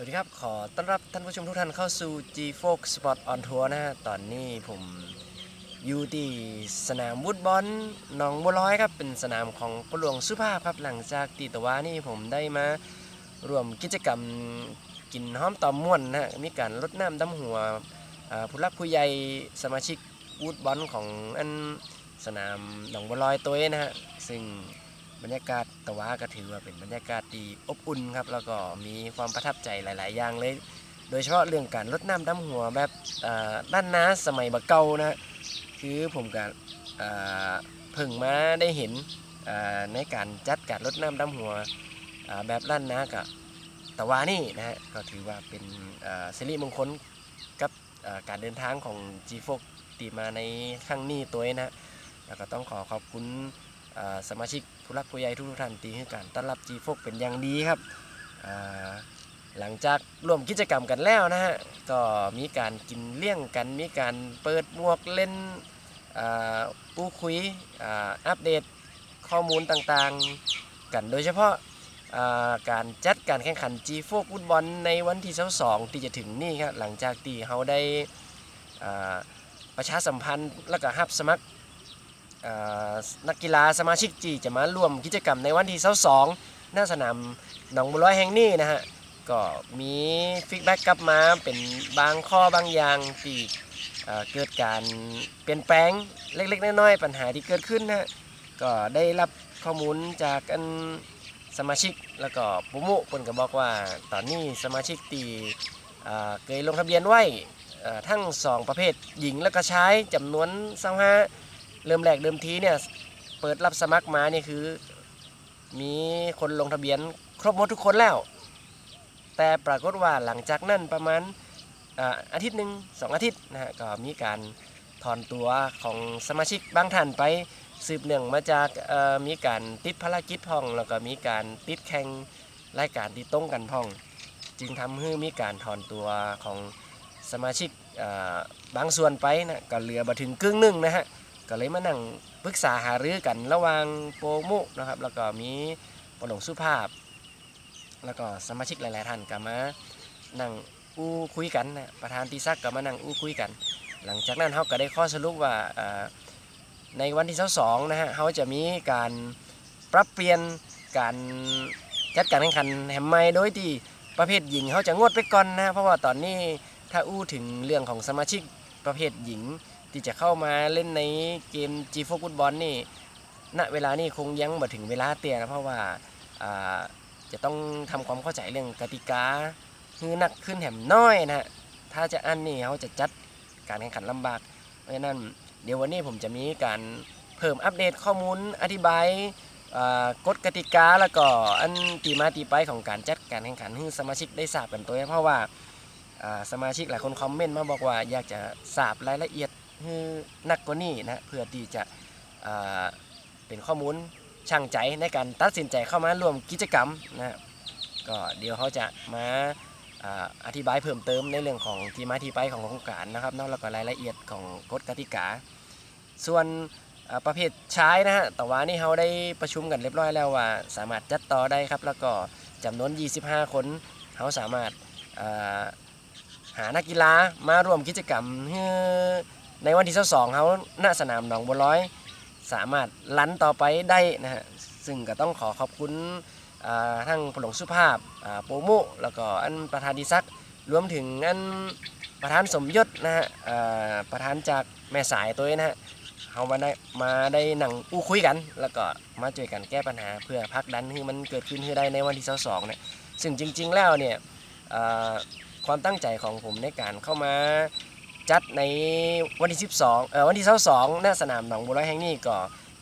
วัสดีครับ ขอต้อนรับท่านผู้ชมทุกท่านเข้าสู่ G Fox Sport on Tour นะฮะ ตอนนี้ผมอยู่ที่สนามวุดบอลหนองบัวลอยครับ เป็นสนามของปหลวงสุภาพครับ หลังจากตีตะวานี่ผมได้มาร่วมกิจกรรมกินห้อมตอมม่วนนะฮะ มีการรดน้ำดำหัวผู้รักผู้ใหญ่สมาชิกวูดบอลของอันสนามหนองบัวลอยตัวเองนะฮะ ซึ่ง บรรยากาศตะวาก็ถือว่าเป็นบรรยากาศที่อบอุ่นครับ แล้วก็มีความประทับใจหลาย ๆ อย่างเลย โดยเฉพาะเรื่องการรดน้ำดำหัวแบบด้านน้าสมัยบักเก่านะคือผมก็อ่าเพิ่งมาได้เห็นในการจัดการรดน้ำดำหัวแบบด้านน้ากับตะวานี่นะฮะก็ถือว่าเป็นสิริมงคลกับการเดินทางของ g ีโฟกตีมาในครั้งนี้ตัวนะฮะแล้วก็ต้องขอขอบคุณ สมาชิกผู้รักผู้ใหญ่ทุกท่านที่ให้การต้อนรับจีโฟกเป็นอย่างดีครับหลังจากร่วมกิจกรรมกันแล้วนะฮะก็มีการกินเลี้ยงกัน มีการเปิดมวกเล่นปูคุยอ,อัปเดตข้อมูลต่างๆกันโดยเฉพาะาการจัดการแข่งขันจีโฟกฟุตบอลในวันที่22ที่จะถึงนี่ครับหลังจากที่เขาได้ประชาสัมพันธ์แล้วก็รับสมัคร นักกีฬาสมาชิกจีจะมาร่วมกิจกรรมในวันที่22หน้าสนามหนองบัวลอยแห่งนี้นะฮะก็มีฟีดแบ็กกลับมาเป็นบางข้อบางอย่างที่เกิดการเปลี่ยนแปลงเล็กๆน้อยๆปัญหาที่เกิดขึ้นนะฮะก็ได้รับข้อมูลจากอันสมาชิกแล้วก็ปุมุคนก็บอกว่าตอนนี้สมาชิกตีเคยลงทะเบียนไว้ทั้งสองประเภทหญิงและก็ชายจำนวน25 เริ่มแรกเดิมทีเนี่ยเปิดรับสมัครมานี่คือ มีคนลงทะเบียนครบหมดทุกคนแล้ว แต่ปรากฏว่าหลังจากนั้นประมาณอาอาทิตย์หนึ่งสองอาทิตย์นะฮะก็มีการถอนตัวของสมาชิกบางท่านไปสืบเนื่องมาจากมีการติดภารกิจพ่อง แล้วก็มีการติดแข่งรายการที่ตรงกันพ่อง จึงทำให้มีการถอนตัวของสมาชิกาบางส่วนไปนะก็เหลือมาถึงครึ่งหนึ่งนะฮะ ก็เลยมานั่งปรึกษาหารือกันระหว่างโปรมุนะครับ แล้วก็มีปหลงสุภาพ แล้วก็สมาชิกหลาย ๆ ท่านก็มานั่งอู้คุยกันนะประธานตีซักก็มานั่งอู้คุยกัน หลังจากนั้นเขาก็ได้ข้อสรุปว่าในวันที่22นะฮะเขาจะมีการปรับเปลี่ยนการจัดการแข่งขันแห่งใหม่โดยที่ประเภทหญิงเขาจะงดไปก่อนนะเพราะว่าตอนนี้ถ้าอู้ถึงเรื่องของสมาชิกประเภทหญิง ที่จะเข้ามาเล่นในเกม G โฟฟุตบอลนี่ณเวลานี่คงยังมาถึงเวลาเตียนะเพราะว่าาจะต้องทำความเข้าใจเรื่องกติกาคือนักขึ้นแหมน้อยนะฮะถ้าจะอันนี่เขาจะจัดการแข่งขันลำบาก เพราะฉะนั้นเดี๋ยววันนี้ผมจะมีการเพิ่มอัปเดตข้อมูลอธิบายกฎกติกาแล้วก็อันตีมาตีไปของการจัดการแข่งขันให้สมาชิกได้ทราบกันตัวเพราะว่าสมาชิกหลายคนคอมเมนต์มาบอกว่าอยากจะทราบรายละเอียด ให้นักกว่านี้นะเพื่อที่จะเป็นข้อมูลช่างใจในการตัดสินใจเข้ามาร่วมกิจกรรมนะก็เดี๋ยวเขาจะมาอธิบายเพิ่มเติมในเรื่องของที่มาที่ไปของโครงการนะครับนอกแล้วก็รายละเอียดของกฎกติกา ส่วนประเภทใชายนะฮะแต่ว่านี่เขาได้ประชุมกันเรียบร้อยแล้วว่า สามารถจัดต่อได้ครับ แล้วก็จำนวน 25 คนเขาสามารถาหานักกีฬามาร่วมกิจกรรมเพื่อ ในวันที่22เขาหน้าสนามหนองบัวร้อย สามารถลันต่อไปได้นะฮะซึ่งก็ต้องขอขอบคุณทั้งปหลงสุภาพโปโมแล้วก็อันประธานดิซักรวมถึงอันประธานสมยศนะฮะประธานจากแม่สายตัวนี้นะฮะเขามาได้มาได้นั่งอู้คุยกัน แล้วก็มาช่วยกันแก้ปัญหา เพื่อพักดันให้มันเกิดขึ้นให้ได้ในวันที่22เนี่ยซึ่งจริง ๆ แล้วเนี่ยความตั้งใจของผมในการเข้ามา จัดในวันที่ 12เอ่อวันที่22หน้าสนามหนองบัวลอยแห่งนี้ก็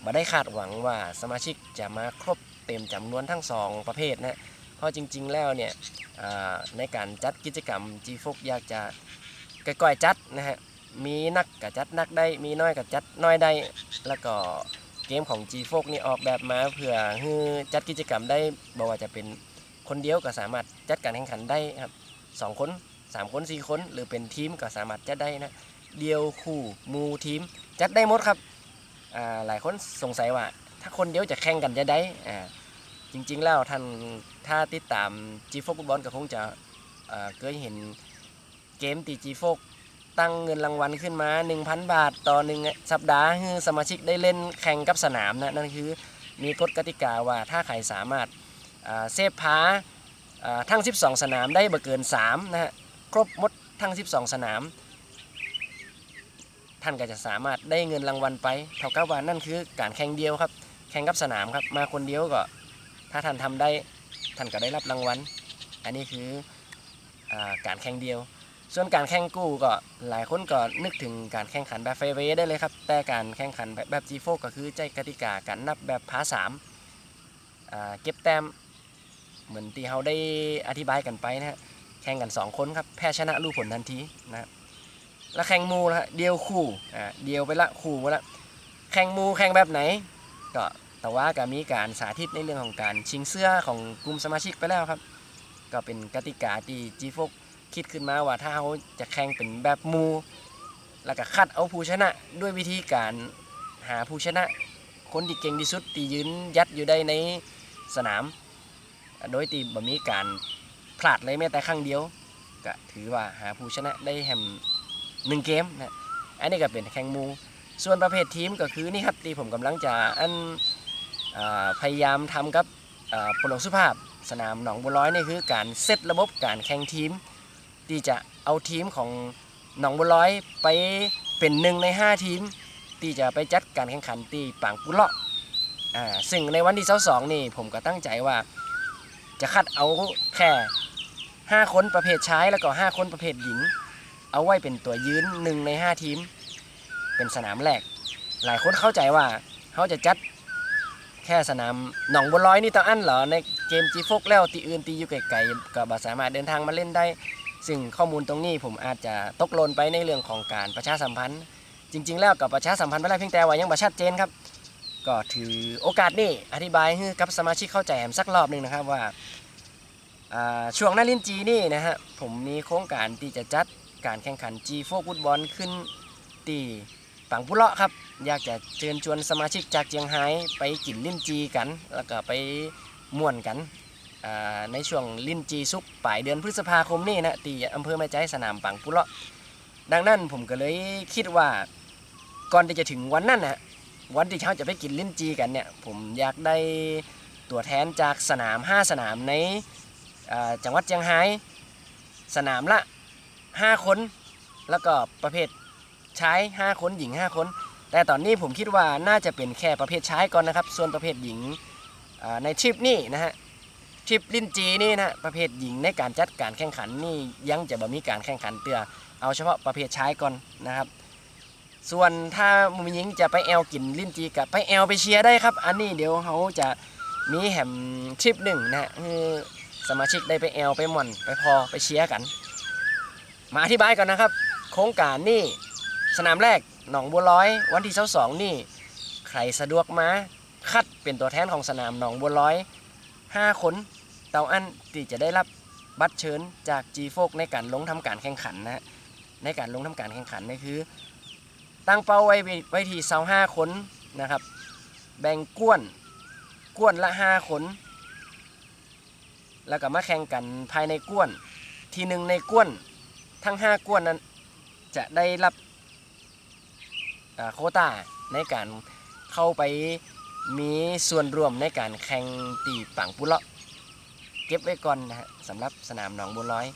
มาได้คาดหวังว่าสมาชิกจะมาครบเต็มจำนวนทั้ง 2 ประเภทนะเพราะจริง ๆ แล้วเนี่ยในการจัดกิจกรรม G ฟกอยากจะก่อยๆจัดนะฮะมีนักกับจัดนักได้มีน้อยกับจัดน้อยได้ แล้วก็เกมของ G ฟกนี่ออกแบบมาเพื่อให้จัดกิจกรรมได้บอกว่าจะเป็นคนเดียวก็สามารถจัดการแข่งขันได้ครับสองคน สามคนสี่คนหรือเป็นทีมก็สามารถจัดได้นะเดียวคู่มูทีมจัดได้หมดครับหลายคนสงสัยว่า ถ้าคนเดียวจะแข่งกันจะได้จริงๆแล้วท่านถ้าติดตามจีโฟฟุตบอลก็คงจะเคยเห็นเกมตีจีโฟกตั้งเงินรางวัลขึ้นมา 1,000 บาทต่อหนึ่งสัปดาห์ให้สมาชิกได้เล่นแข่งกับสนามนะนั่นคือมีกฎกติกาว่าถ้าใครสามารถเซฟพาอ่าทั้ง 12 สนามได้บ่เกิน 3 นะฮะ ครบหมดทั้ง 12 สนาม ท่านก็จะสามารถได้เงินรางวัลไปเท่ากับว่านั่นคือการแข่งเดียวครับ แข่งกับสนามครับมาคนเดียวก็ ถ้าท่านทำได้ท่านก็ได้รับรางวัล อันนี้คืออการแข่งเดียว ส่วนการแข่งกู้ก็หลายคนก็นึกถึงการแข่งขันแบบเฟเวได้เลยครับ แต่การแข่งขันแบบแบบ G4 ก็คือใจกติกาการนับแบบพาสามเก็บแต้มเหมือนที่เขาได้อธิบายกันไปนะฮะแข่งกัน 2 คนครับแพ้ชนะรู้ผลทันทีนะครับแล้วแข่งมูนะฮะเดียวคู่อ่าเดียวไปละคู่ไปละแข่งมูแข่งแบบไหน ก็แต่ว่าก็มีการสาธิตในเรื่องของการชิงเสื้อของกลุ่มสมาชิกไปแล้วครับ ก็เป็นกติกาที่จีฟกคิดขึ้นมาว่าถ้าเขาจะแข่งเป็นแบบมู แล้วก็คัดเอาผู้ชนะด้วยวิธีการหาผู้ชนะ คนที่เก่งที่สุดที่ยืนยัดอยู่ได้ในสนาม โดยที่บ่มีการ พลาดเลยแม้แต่ครั้งเดียวก็ถือว่าหาผู้ชนะได้แฮมหนึ่งเกมนะอันนี้ก็เป็นแข่งมู ส่วนประเภททีมก็คือนี่ครับที่ผมกำลังจะอันอพยายามทำกับปลงสุภาพ สนามหนองบัวร้อยนี่คือการเซตระบบการแข่งทีม ที่จะเอาทีมของหนองบัวร้อยไปเป็นหนึ่งใน 5 ทีม ที่จะไปจัดการแข่งขันที่ปางปุเลาะอ่าซึ่งในวันที่สองนี่ผมก็ตั้งใจว่าจะคัดเอาแค่ 5 คนประเภทชายแล้วก็ 5 คนประเภทหญิง เอาไว้เป็นตัวยืนหนึ่งใน 5 ทีม เป็นสนามแรก หลายคนเข้าใจว่าเขาจะจัดแค่สนามหนองบัวลอยนี่ต้องอันเหรอในเกมจีฟกแล้วตีอื่นตีอยู่ไกลๆก็บ่สามารถเดินทางมาเล่นได้ ซึ่งข้อมูลตรงนี้ผมอาจจะตกหล่นไปในเรื่องของการประชาสัมพันธ์ จริง ๆ แล้วกับประชาสัมพันธ์ไปแล้เพียงแต่ว่ายังบ่ชัดเจนครับ ก็ถือโอกาสนี้อธิบายให้กับสมาชิกเข้าใจแหมสักรอบหนึ่งนะครับว่า ช่วงน้าลิ้นจีนี่นะฮะผมมีโครงการที่จะจัดการแข่งขัน G4 ฟุตบอลขึ้นที่ปังปุเลาะครับ อยากจะเชิญชวนสมาชิกจากเจียงไฮ้ไปกินลิ้นจีกัน แล้วก็ไปม่วนกันในช่วงลิ้นจีสุกปลายเดือนพฤษภาคมนี่นะที่อำเภอแม่ใจสนามปังปุเลาะดังนั้นผมก็เลยคิดว่าก่อนที่จะถึงวันนั้นนะวันที่เขาจะไปกินลิ้นจีกันเนี่ยผมอยากได้ตัวแทนจากสนาม 5 สนามใน จังหวัดเชียงรายสนามละ 5 คน แล้วก็ประเภทชาย 5 คนหญิง 5 คน แต่ตอนนี้ผมคิดว่าน่าจะเป็นแค่ประเภทชายก่อนนะครับ ส่วนประเภทหญิงในทริปนี้นะฮะทริปลินจีนี่นะประเภทหญิงในการจัดการแข่งขันนี่ยังจะบ่มีการแข่งขันเตือเอาเฉพาะประเภทชายก่อนนะครับ ส่วนถ้ามุมหญิงจะไปแอลกินลิ้นจีกับไปแอลไปเชียร์ได้ครับ อันนี้เดี๋ยวเขาจะมีแหมทริปหนึ่งนะฮะคือ สมาชิกได้ไปแอลไปหม่อนไปพอไปเชียร์กัน มาอธิบายก่อนนะครับ โครงการนี่สนามแรกหนองบัวร้อย วันที่สองนี่ ใครสะดวกมาคัดเป็นตัวแทนของสนามหนองบัวร้อย5คนเตาอันที่จะได้รับบัตรเชิญจาก G โฟกในการลงทำการแข่งขันนะในการลงทำการแข่งขันนี่คือ ตั้งเป้าไว้ไว้ที่เสาห้าคนนะครับ แบ่งก้วนก้วนละ5คน แล้วก็มาแข่งกันภายในก้วน ทีหนึ่งในก้วนทั้ง 5ก้วนนั้นจะได้รับโควตาในการเข้าไปมีส่วนร่วมในการแข่งตีปังปุเลาะเก็บไว้ก่อนนะฮะสำหรับสนามหนองบัวร้อย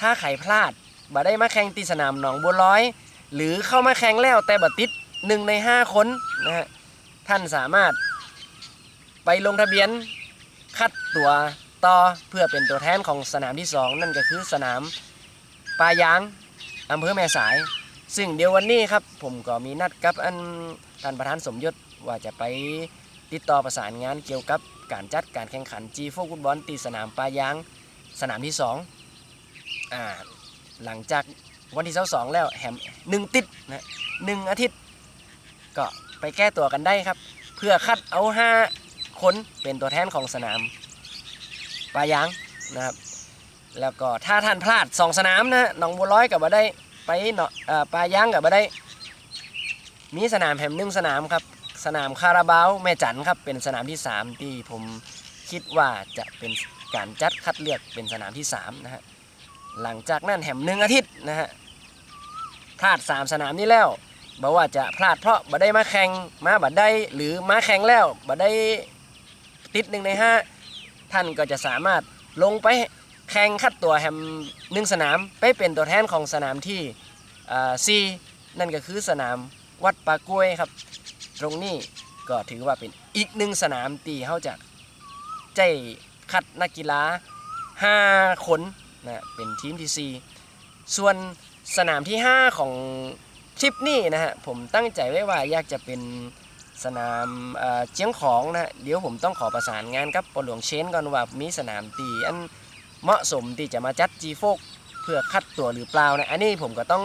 ถ้าใครพลาดบ่ได้มาแข่งตีสนามหนองบัวร้อย หรือเข้ามาแข่งแล้วแต่บ่ติดหนึ่งใน 5 คนนะฮะท่านสามารถไปลงทะเบียนคัดตัว ต่อเพื่อเป็นตัวแทนของสนามที่ 2 นั่นก็คือสนามปายางอำเภอแม่สาย ซึ่งเดี๋ยววันนี้ครับผมก็มีนัดกับอันท่านประธานสมยศว่าจะไปติดต่อประสานงานเกี่ยวกับการจัดการแข่งขันจีโฟฟุตบอลตีสนามปายางสนามที่2อ่าหลังจากวันที่สองแล้วแฮมหนึ่งติดนะหนึ่งอาทิตย์ ก็ไปแก้ตัวกันได้ครับ เพื่อคัดเอา 5 คนเป็นตัวแทนของสนาม ปลายางนะครับ แล้วก็ถ้าท่านพลาด2สนามนะหนองบัวร้อยกับบ่ได้ไปเนาะปลายางกับบ่ได้ มีสนามแหมหนึ่งสนามครับ สนามคาราบาวแม่จันครับเป็นสนามที่ 3 ที่ผมคิดว่าจะเป็นการจัดคัดเลือกเป็นสนามที่3นะฮะหลังจากนั้นแหมหนึ่งอาทิตย์นะฮะพลาด 3 สนามนี้แล้วบอกว่าจะพลาดเพราะบ่ได้มาแข่งมาบ่ได้หรือมาแข่งแล้วบ่ได้ติดหนึ่งในห้า ท่านก็จะสามารถลงไปแข่งคัดตัวแฮมหนึ่งสนามไปเป็นตัวแทนของสนามที่ซีนั่นก็คือสนามวัดปากล้วยครับ ตรงนี้ก็ถือว่าเป็นอีกหนึ่งสนามตีเข้าจะใจคัดนักกีฬา 5 คนนะเป็นทีมที่ 4 ส่วนสนามที่ 5 ของทริปนี้นะฮะผมตั้งใจไว้ว่าอยากจะเป็น สนามเจียงของนะฮะเดี๋ยวผมต้องขอประสานงานกับปอหลวงเชนก่อนว่ามีสนามตีอันเหมาะสมที่จะมาจัดจีโฟกเพื่อคัดตัวหรือเปล่านะอันนี้ผมก็ต้อง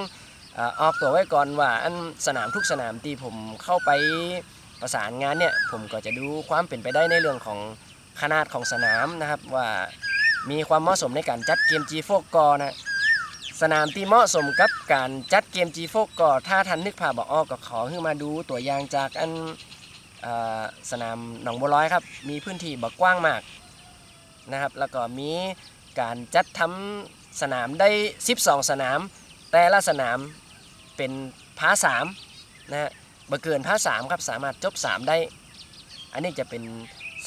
ออกตัวไว้ก่อนว่าอันสนามทุกสนามที่ผมเข้าไปประสานงานเนี่ยผมก็จะดูความเป็นไปได้ในเรื่องของขนาดของสนามนะครับว่ามีความเหมาะสมในการจัดเกม G4 กอนะสนามที่เหมาะสมกับการจัดเกม G4 กอถ้าทันนึกภาพบอกออกก็ขอให้มาดูตัวอย่างจากอัน สนามหนองบัวร้อยครับ มีพื้นที่บักกว้างมากนะครับ แล้วก็มีการจัดทำสนามได้ 12 สนาม แต่ละสนามเป็นพาสามนะฮะบ่เกินพาสามครับ สามารถจบ 3 ได้ อันนี้จะเป็น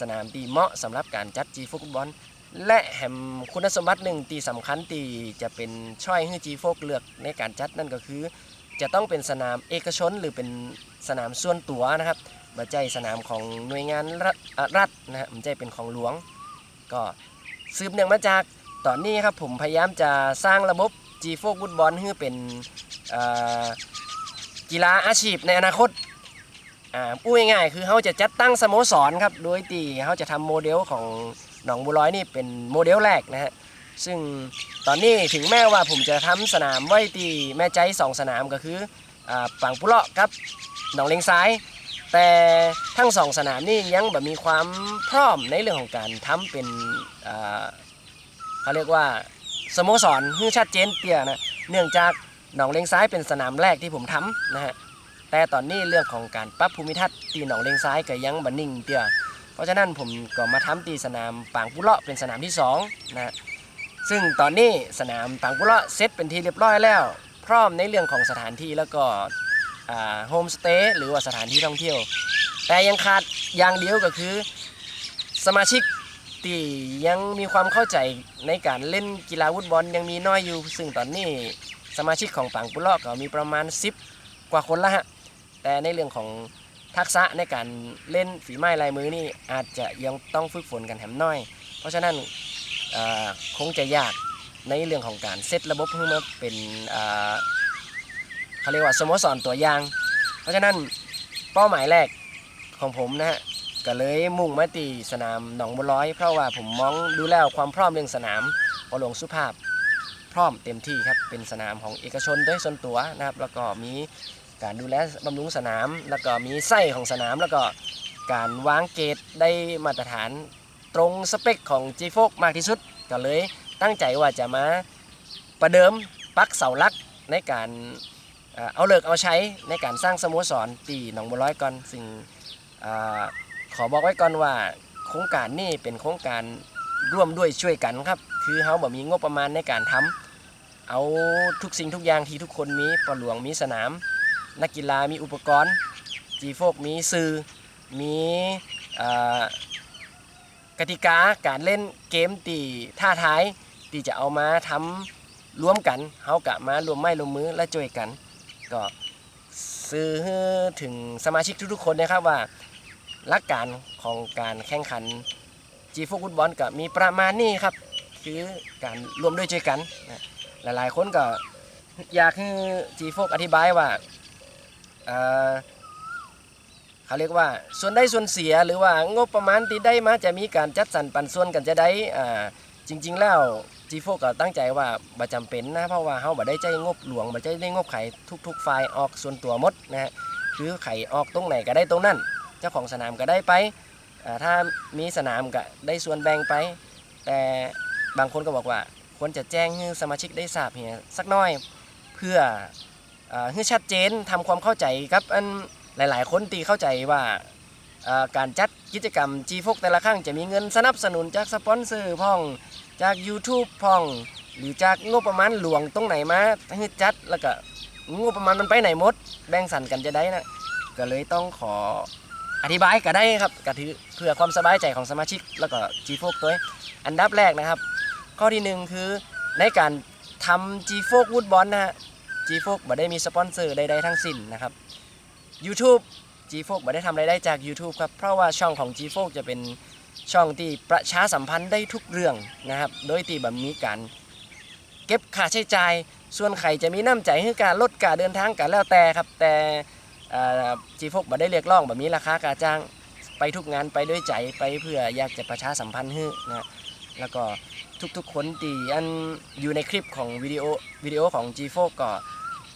สนามที่เหมาะสำหรับการจัด G ฟุตบอล และแหมคุณสมบัติหนึ่งที่สำคัญที่จะเป็นช่วยให้ G โฟกเลือกในการจัดนั่นก็คือ จะต้องเป็นสนามเอกชนหรือเป็นสนามส่วนตัวนะครับ ไม่ใช่สนามของหน่วยงานรัฐรฐนะฮะไม่ใช่เป็นของหลวง ก็สืบเนื่องมาจากตอนนี้ครับผมพยายามจะสร้างระบบ G โฟกฟุตบอลให้เป็นกีฬาอาชีพในอนาคตอ่าพูดง่ายๆคือเขาจะจัดตั้งสโมสรครับโดยที่เขาจะทำโมเดลของหนองบัวลอยนี่เป็นโมเดลแรกนะฮะซึ่งตอนนี้ถึงแม้ว่าผมจะทำสนามไว้ที่แม่ใจสองสนามก็คืออ่าปังปุเลาะครับหนองเลงซ้าย แต่ทั้งสองสนามนี่ยังแบบมีความพร้อมในเรื่องของการทำเป็นเขาเรียกว่าสโมสรให้ชัดเจนเตี้ยนะเนื่องจากหนองเลงซ้ายเป็นสนามแรกที่ผมทำนะฮะแต่ตอนนี้เรื่องของการปรับภูมิทัศน์ตีหนองเลงซ้ายก็ยังบันนิ่งเตี้ยเพราะฉะนั้นผมก็มาทำตีสนามปางปุเลาะเป็นสนามที่2นะซึ่งตอนนี้สนามปางปุเลาะเซตเป็นที่เรียบร้อยแล้ว พร้อมในเรื่องของสถานที่แล้วก็ โฮมสเตย์หรือว่าสถานที่ท่องเที่ยว แต่ยังขาดอย่างเดียวก็คือ สมาชิกที่ยังมีความเข้าใจในการเล่นกีฬาฟุตบอลยังมีน้อยอยู่ ซึ่งตอนนี้สมาชิกของปังปุเลาะก็มีประมาณ 10 กว่าคนละฮะ แต่ในเรื่องของทักษะในการเล่นฝีไม้ลายมือนี่อาจจะยังต้องฝึกฝนกันแถมน้อย เพราะฉะนั้นคงจะยากในเรื่องของการเซตระบบให้มาเป็น เขาเรียกว่าสโมสรตัวอย่าง เพราะฉะนั้นเป้าหมายแรกของผมนะฮะก็เลยมุ่งมาตีสนามหนองบัวร้อย เพราะว่าผมมองดูแล้วความพร้อมเรื่องสนามปอหลวงสุภาพพร้อมเต็มที่ครับเป็นสนามของเอกชนด้วยส่วนตัวนะครับ แล้วก็มีการดูแลบำรุงสนาม แล้วก็มีไส้ของสนาม แล้วก็การวางเกตได้มาตรฐานตรงสเปคของ g f o มากที่สุด ก็เลยตั้งใจว่าจะมาประเดิมปักเสาลักในการ เอาเลิกเอาใช้ในการสร้างสโมสรตีหนองบัวร้อยก่อนซึ่งอขอบอกไว้ก่อนว่าโครงการนี้เป็นโครงการร่วมด้วยช่วยกันครับ คือเขาบ่มีงบประมาณในการทำเอาทุกสิ่งทุกอย่างที่ทุกคนมีปอหลวงมีสนาม นักกีฬามีอุปกรณ์จีโฟกมีสื่อมีอกติกาการเล่นเกมตีท่าท้ายที่จะเอามาทำร่วมกันเฮากะมารวมไม้รวมมือและช่วยกัน ก็สื่อให้ถึงสมาชิกทุกๆคนนะครับว่าหลักการของการแข่งขันจีโฟกฟุตบอลก็มีประมาณนี้ครับ คือการรวมด้วยช่วยกันนะหลายๆคนก็อยากให้จีโฟกอธิบายว่าเเขาเรียกว่าส่วนได้ส่วนเสียหรือว่างบประมาณที่ได้มาจะมีการจัดสรรปันส่วนกันจะได้จริง ๆ แล้ว จีโฟก็ตั้งใจว่าบ่จำเป็นนะเพราะว่าเฮาบ่ได้ใจงบหลวงบ่ได้ได้งบไข่ทุกๆฝ่ายออกส่วนตัวหมดนะฮะคือไข่ออกตรงไหนก็ได้ตรงนั้น เจ้าของสนามก็ได้ไปถ้ามีสนามก็ได้ส่วนแบ่งไป แต่บางคนก็บอกว่าควรจะแจ้งให้สมาชิกได้ทราบเฮียสักน้อยเพื่อให้ชัดเจนทำความเข้าใจครับอันหลาย ๆ คนตีเข้าใจว่า การจัดกิจกรรม G ฟกแต่ละครั้งจะมีเงินสนับสนุนจากสปอนเซอร์พ่องจาก YouTube พ่อง หรือจากงบประมาณหลวงตรงไหนมาให้จัดแล้วก็งบประมาณมันไปไหนหมด แบ่งสรรกันจะได้นะก็เลยต้องขออธิบายก็ได้ครับก็ถือเพื่อความสบายใจของสมาชิก แล้วก็จีโฟกตัวเองอันดับแรกนะครับ ข้อที่หนึ่งคือในการทำจีโฟกวูดบอลนะฮะจีโฟกบ่ได้มีสปอนเซอร์ใดๆทั้งสิ้นนะครับ YouTube g f o ไม่ได้ทำรายได้จาก YouTube ครับ เพราะว่าช่องของ g f o จะเป็นช่องที่ประชาสัมพันธ์ได้ทุกเรื่องนะครับ โดยที่แบบมีการเก็บค่าใช้จ่าย ส่วนใครจะมีน้ำใจให้การลดการเดินทางกันแล้วแต่ครับ แต่จีโฟกบ่ได้เรียกร้องแบบมีราคาการจ้างไปทุกงานไปด้วยใจไปเพื่ออยากจะประชาสัมพันธ์ให้นะแล้วก็ทุกๆคนที่อันอยู่ในคลิปของวิดีโอวิดีโอของ g f o ก็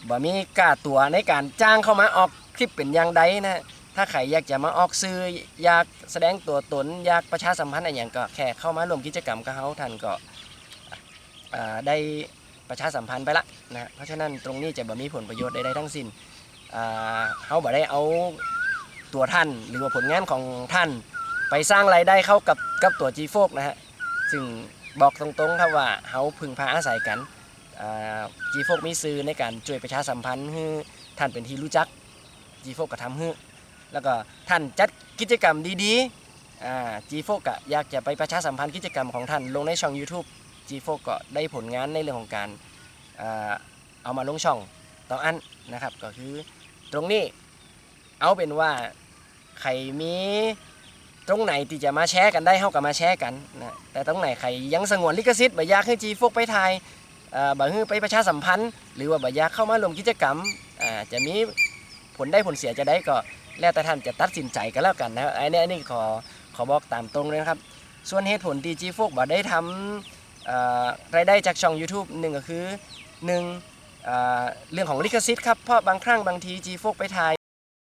บ่มีกาตัวในการจ้างเข้ามาออก คลิปเป็นอย่างใดนะถ้าใครอยากจะมาออกซื้ออยากแสดงตัวตนอยากประชาสัมพันธ์อะไรอย่างก็แค่เข้ามาร่วมกิจกรรมกับเขาท่านก็ได้ประชาสัมพันธ์ไปละนะเพราะฉะนั้นตรงนี้จะบ่มีผลประโยชน์ใดๆทั้งสิ้นเขาบ่ได้เอาตัวท่านหรือว่าผลงานของท่าน ไปสร้างรายได้เข้ากับกับตัว G โฟกนะฮะซึ่งบอกตรงๆครับว่าเขาพึงพาอาศัยกันจีโฟกมีซื้อในการช่วยประชาสัมพันธ์ให้ท่านเป็นที่รู้จัก จีโฟก็ทำให้แล้วก็ท่านจัดกิจกรรมดีๆจีโฟก็อยากจะไปประชาสัมพันธ์กิจกรรมของท่านลงในช่อง YouTube จีโฟก็ได้ผลงานในเรื่องของการเอามาลงช่องตองอันนะครับก็คือตรงนี้เอาเป็นว่าใครมีตรงไหนที่จะมาแชร์กันได้เฮาก็มาแชร์กันนะแต่ตรงไหนใครยังสงวนลิขสิทธิ์บ่อยากให้จีโฟกไปถ่ายอ่าบ่ให้ไปประชาสัมพันธ์ หรือว่าบ่อยากเข้ามาร่วมกิจกรรมจะมี ผลได้ผลเสียจะได้ก็แล้วแต่ท่านจะตัดสินใจกันแล้วกันนะครับไอ้นี่อันนี้ขอขอบอกตามตรงเลยนะครับ ส่วนเหตุผลดีจีโฟกบ่ได้ทำรายได้จากช่อง YouTube หนึ่งก็คือหนึ่งเอ่อเรื่องของลิขสิทธิ์ครับเพราะบางครั้งบางทีจีโฟกไปถ่าย